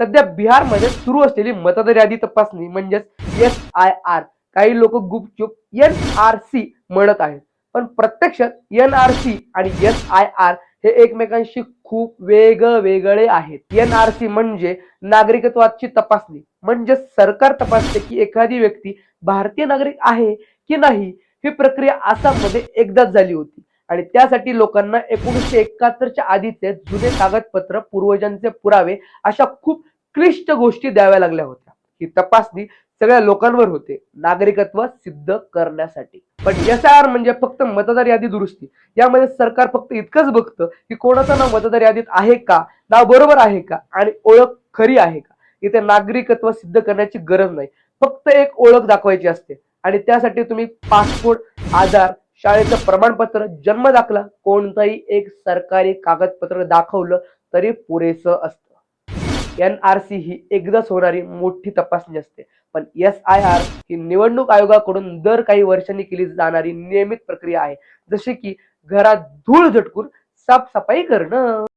सध्या बिहारमध्ये सुरू असलेली मतदार यादी तपासणी म्हणजेच एस आय आर काही लोक गुपचूप एन आर सी म्हणत आहेत. पण प्रत्यक्षात एन आर सी आणि एस आय आर हे एकमेकांशी खूप वेगवेगळे आहेत. एन आर सी म्हणजे नागरिकत्वाची तपासणी. म्हणजे सरकार तपासते की एखादी व्यक्ती भारतीय नागरिक आहे की नाही ही प्रक्रिया आसाममध्ये एकदाच झाली होती. आणि त्यासाठी लोकांना एकोणीसशे एकाहत्तरच्या आधीचे जुने कागदपत्र पूर्वजांचे पुरावे अशा खूप क्लिष्ट गोष्टी द्याव्या लागल्या होत्या. ही तपासणी सगळ्या लोकांवर होते नागरिकत्व सिद्ध करण्यासाठी. पण एस आय आर म्हणजे फक्त मतदार यादी दुरुस्ती. यामध्ये सरकार फक्त इतकंच बघतं की कोणाचं नाव मतदार यादीत आहे का नाव बरोबर आहे का आणि ओळख खरी आहे का? इथे नागरिकत्व सिद्ध करण्याची गरज नाही. फक्त एक ओळख दाखवायची असते. आणि त्यासाठी तुम्ही पासपोर्ट आधार शाळेचं प्रमाणपत्र जन्म दाखला कोणताही एक सरकारी कागदपत्र दाखवलं तरी पुरेसं असतं. एन आर सी ही एकदाच होणारी मोठी तपासणी असते. पण एस आय आर ही निवडणूक आयोगाकडून दर काही वर्षांनी केली जाणारी नियमित प्रक्रिया आहे. जसे की घरात धूळ झटकून साफसफाई करणं.